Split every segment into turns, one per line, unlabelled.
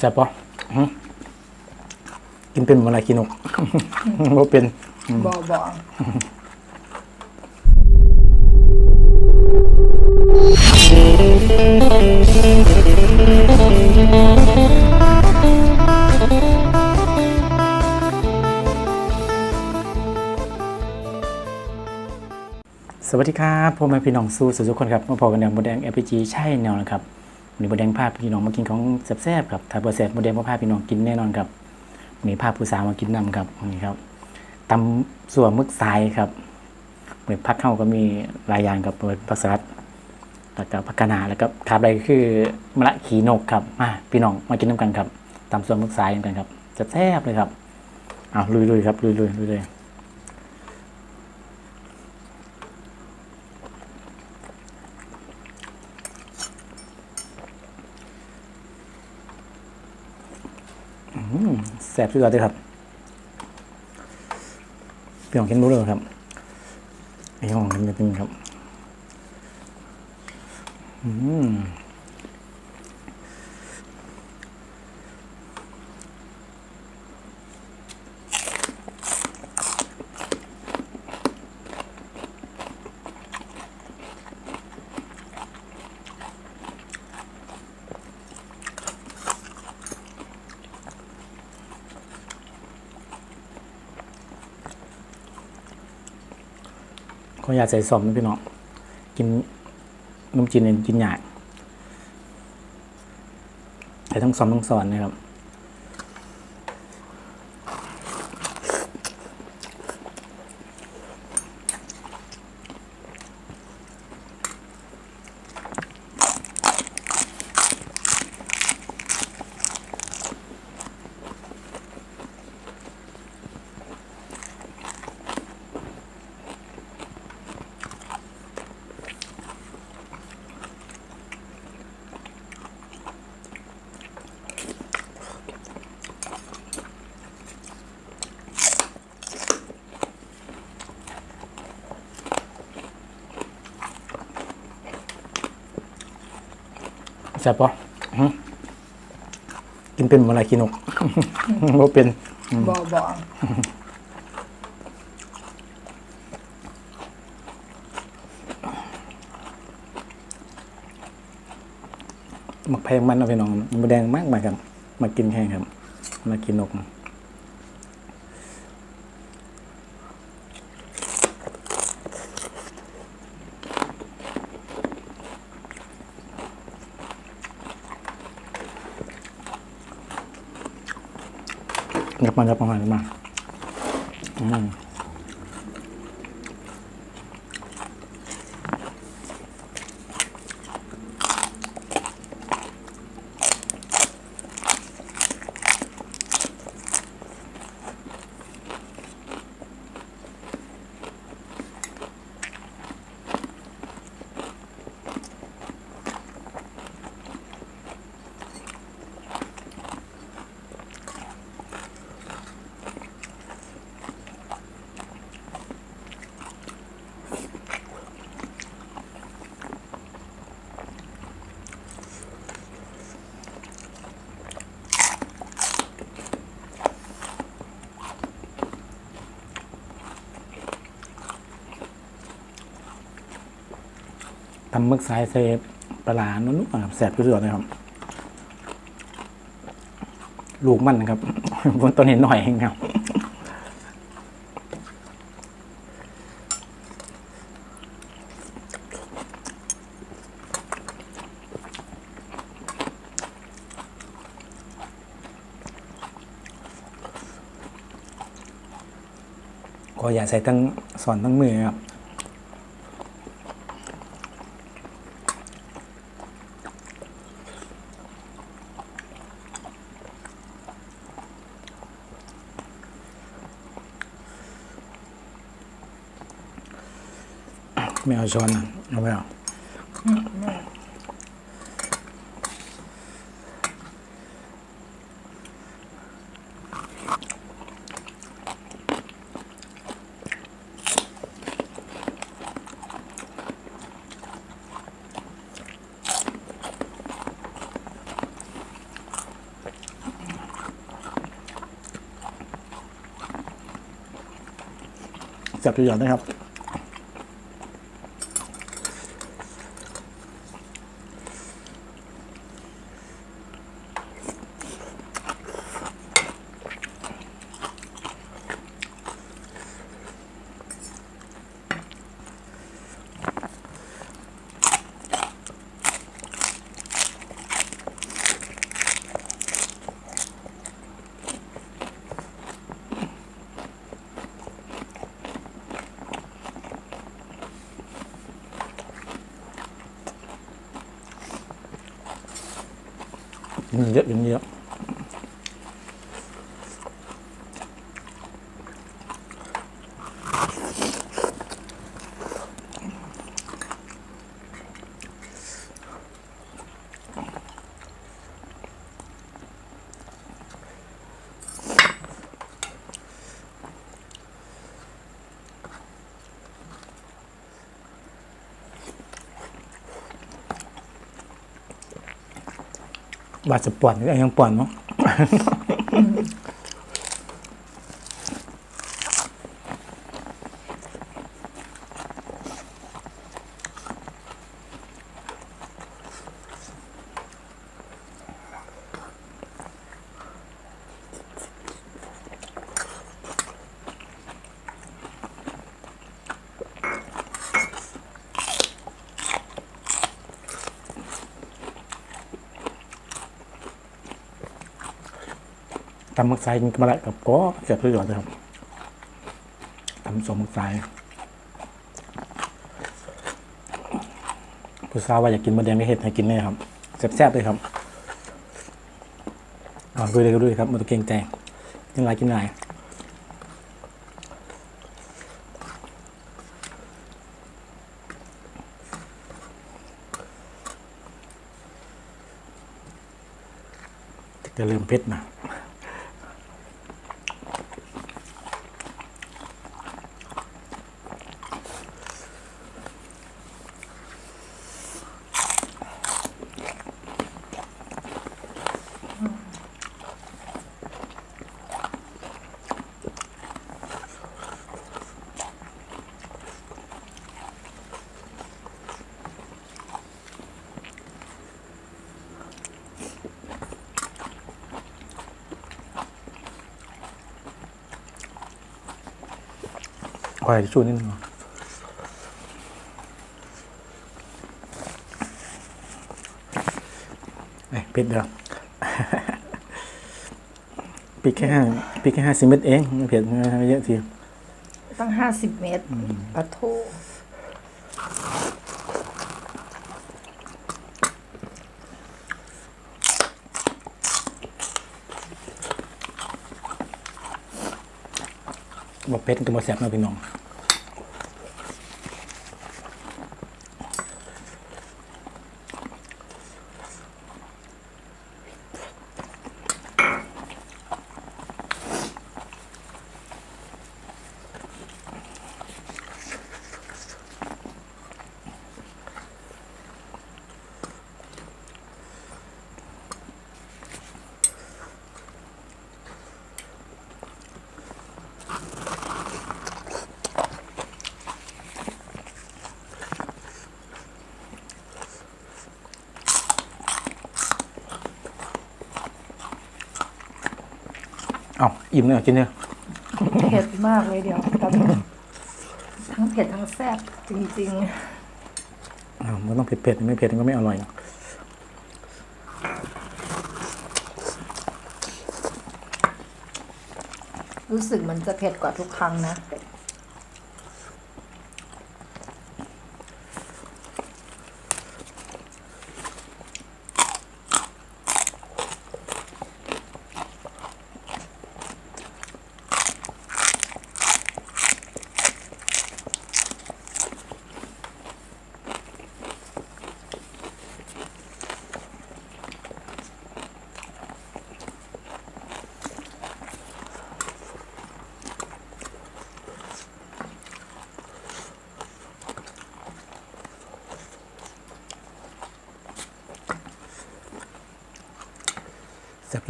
แซ่บปะอื้อกินเป็นเมื่อไรกินนกบ่เป็น
บ่บ่
สวัสดีครับพ่อแม่พี่น้องสู้สุดทุกคนครับมาพอกันแนวโมเดล LPG ใช่แนวนะครับ วันนี้โมเดลภาพพี่น้องมากินของแซ่บๆครับถ้าบอร์แซ่บโมเดลภาพพี่น้องกินแน่นอนครับวันนี้ภาพผู้สาวมากินนำครับนี่ครับตำส่วนมึกทรายครับเหมือนพักเข้าก็มีหลายยางครับเปิดผักสลัดแล้วก็ผักกนาแล้วก็ขาดไปคือมะละขีนกครับมาพี่น้องมากินน้ำกันครับตำส่วนมึกทรายกันครับแซ่บเลยครับเอาลุยๆครับลุยๆลุยๆเลย แส บสุดยอดเลยครับพี่ของเห็นรู้เลยครับไอ้ห้องกันจริงๆครับ อืม ขออยากใส่ซอมนะพี่น้องกินนมจีนเนี่ยกินยากแต่ทั้งซ้อมทั้งสอนนะครับ แซ่บปะอื้อกินเป็นเมื่อไรกินนกบ่เป็น
บ่บ่
หมักแพงมันเอาพี่น้องมันแดงมากมายครับมากินแห้งครับ มากินนก งับมาำมึกสายเซฟปลาานุ่มๆครับแสบที่สุดเลยครับ ลูกมันนะครับบนต้นเห็นหน่อยเองครับก็อย่าใส่ทั้งสอนทั้งมือครับ ไม่เอาช้อนนะเอาไม่เอาจับตัวอย่อนนะครับ กินเยอะกินเยอะบาดจะป่วนก็ยังป่วนมั้ง ตำมักไซกินกับอะไรกับก็เสียบทุกอย่างเลยครับตำสมมักไซผู้สาวว่าอยากกินมะแดงไม่เห็ดให้กินเลยครับแซ่บๆเลยครับเอาดูเลยก็ดูเลยครับไมาตัวเก่งใจกินหลายกินหลายจะเริ่มเผ็ดนะ ข อให้ช่วยนิดนึงเนาะเอ้ยปิดเด้อปิดแค่ห้าปิดแค่ห้าสิบเมตรเองไม่เผ็ดไม่เยอะที
ตั้งห้าสิบเมตรปะโท
บ่เผ็ดก็บ่แซ่บเนาะพี่น้อง เอ้าอิ่มเลยเหรอกินเนี่ย
เผ็ดมากเลยเดี๋ยวตอนนี้ทั้งเผ็ดทั้งแซ่บจริง
อ้าวมันต้องเผ็ดๆไม่เผ็ดมันก็ไม่อร่อย
ๆรู้สึกมันจะเผ็ดกว่าทุกครั้งนะ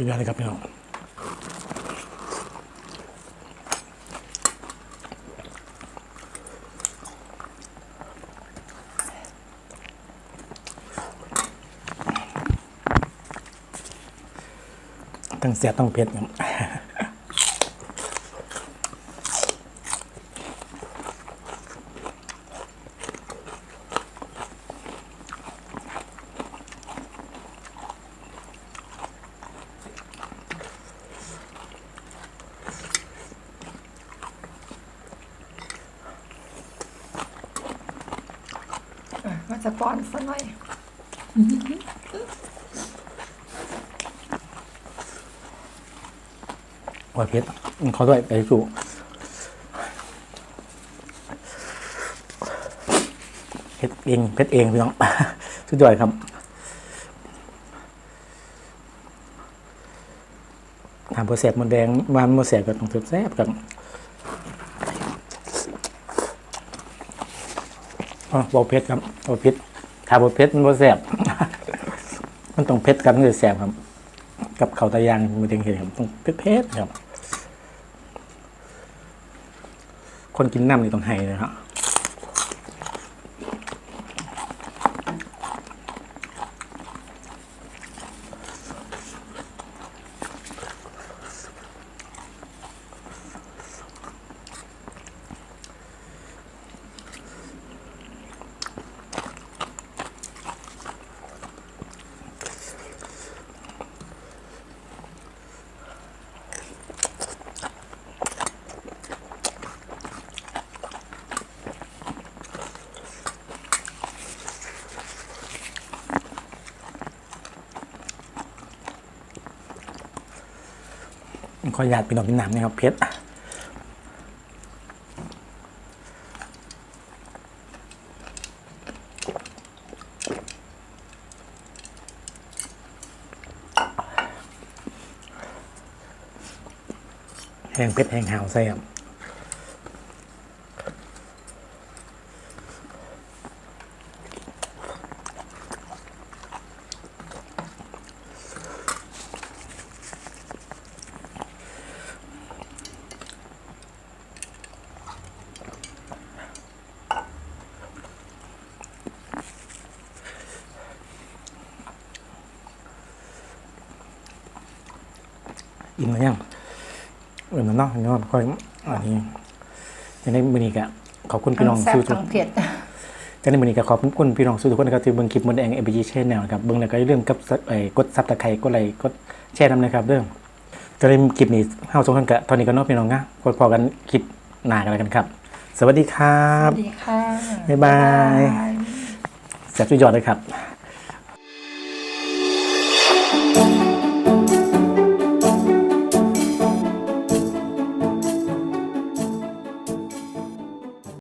สุดยอดเลยครับพี่น้องตั้งเสียต้องเพชรครับ
อะก็จะป้อนซะหน่อย
โอ้ยเผ็ดเขาด้วยไปสู่เผ็ดเองเผ็ดเองพี่น้องสุดยอดครับทำโปรเซสมันแดงวานโปรเซสก็ต้องแซ่บกัน อ๋อบอเผ็ดครับบอเผ็ดถ้าบอเผ็ดมันบอแซ่บมันต้องเผ็ดกันถึงจะแซ่บครับ กับเขาวตะยางมือเดงเห็นครับต้องเผ็ดๆครับ คนกินน้ำนี่ต้องให้เลยครับ ออนุญาตพี่น้องกินน้ำนะครับเพชรแห้งเพชรแห้งหาวใส่ครับ อิ่มแล้วยังเออมันเนาะเนาะค่อยอันนี้จะได้มือนี้กะขอบคุณพี่น้อง
ทั้งแซ่บ
สู้ทุก
ทั้งเผ็ด
จะในมือนี้ก็ขอบคุณพี่น้องทุกคนนะครับที่เบิ่งคลิปมันแดงเอ g ีแชนแนลครับเบิ่งแล้วก็อย่าลืมกับไอ้กดซับตะไคร้กดไลค์กดแชร์นำนะครับเด้อจะได้คลิปนี้เฮาสองคนกะตอนนี้ก็เนอกพี่น้องนะพอๆกันคลิปหน้ากันแล้วกันครับ สวัสดีครั
ส
บ
วัสดีค่ะ
บ๊ายบาย
บ๊ายบาย
แซ่บสุดยอดเลยครับ